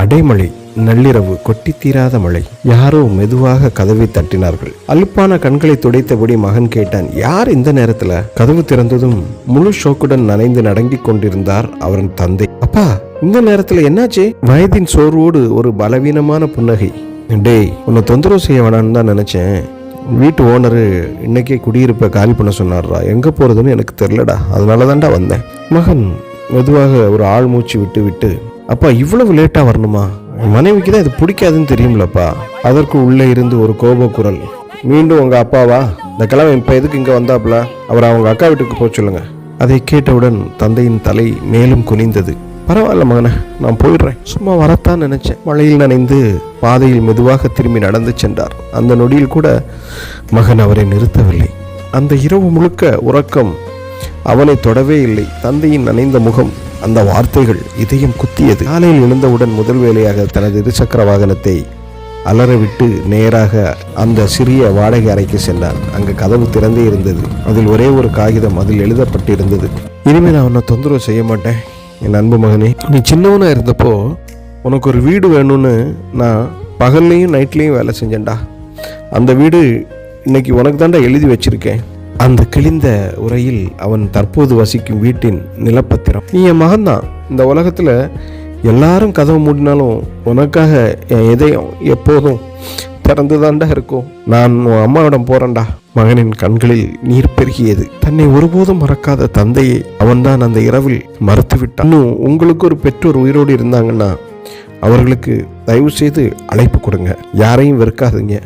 அடைமழை நள்ளிரவு கொட்டி தீராத மழை. யாரோ மெதுவாக கதவை தட்டினார்கள். அலுப்பான கண்களை துடைத்தபடி மகன் கேட்டான் யார் இந்த நேரத்துல? கதவு திறந்ததும் முழு ஷோக்குடன் நனைந்து நடங்கிக் கொண்டிருந்தார் அவரின் தந்தை. அப்பா இந்த நேரத்துல என்னாச்சு? வயதின் சோர்வோடு ஒரு பலவீனமான புன்னகை. டேய் உன்னை தொந்தரவு செய்ய வேணான்னு தான் நினைச்சேன். வீட்டு ஓனரு இன்னைக்கே குடியிருப்பை காலி பண்ண சொன்னார்ரா. எங்க போறதுன்னு எனக்கு தெரிலடா அதனால தான்டா வந்தேன். மகன் மெதுவாக ஒரு ஆள் மூச்சு விட்டு விட்டு அப்பா இவ்வளவு லேட்டா வரணுமா? என் மனைவிக்கு தான் இது பிடிக்காதுன்னு தெரியும்லப்பா. அதற்கு உள்ளே இருந்து ஒரு கோப குரல் மீண்டும் உங்க அப்பாவா? இந்த கிழமை இப்ப எதுக்கு இங்க வந்தாப்புல? அவர் அவங்க அக்கா வீட்டுக்கு போக சொல்லுங்க. அதை கேட்டவுடன் தந்தையின் தலை மேலும் குனிந்தது. பரவாயில்ல மகனே நான் போயிடுறேன். சும்மா வரத்தான் நினைச்சேன். மழையில் நனைந்து பாதையில் மெதுவாக திரும்பி நடந்து சென்றார். அந்த நொடியில் கூட மகன் அவரை நிறுத்தவில்லை. அந்த இரவு முழுக்க உறக்கம் அவனை தொடவே இல்லை. தந்தையின் நனைந்த முகம் அந்த வார்த்தைகள் இதயம் குத்தியது. காலையில் எழுந்தவுடன் முதல் வேலையாக தனது இருசக்கர வாகனத்தை அலறவிட்டு நேராக அந்த சிறிய வாடகை அறைக்கு சென்றார் அங்கு கதவு திறந்தே இருந்தது. அதில் ஒரே ஒரு காகிதம் அதில் எழுதப்பட்டிருந்தது. இனிமேல் நான் உன்னை தொந்தரவு செய்ய மாட்டேன். என் அன்பு மகனே நீ சின்னவனா இருந்தப்போ உனக்கு ஒரு வீடு வேணும்னு நான் பகல்லையும் நைட்லேயும் வேலை செஞ்சேன்டா. அந்த வீடு இன்னைக்கு உனக்கு தாண்டா எழுதி வச்சிருக்கேன். அந்த கிழிந்த உரையில் அவன் தற்போது வசிக்கும் வீட்டின் நிலப்பத்திரம். நீ என் மகன்தான் இந்த உலகத்தில் எல்லாரும் கதவு மூடினாலும் உனக்காக என் இதயம் எப்போதும் திறந்துதான்டா இருக்கும். நான் உன் அம்மாவிடம் போறேன்டா. மகனின் கண்களில் நீர் பெருகியது. தன்னை ஒருபோதும் மறக்காத தந்தையை அவன்தான் அந்த இரவில் மறுத்துவிட்டான். இன்னும் உங்களுக்கு ஒரு பெற்றோர் உயிரோடு இருந்தாங்கன்னா அவர்களுக்கு தயவு செய்து அழைப்பு கொடுங்க. யாரையும் வெறுக்காதீங்க.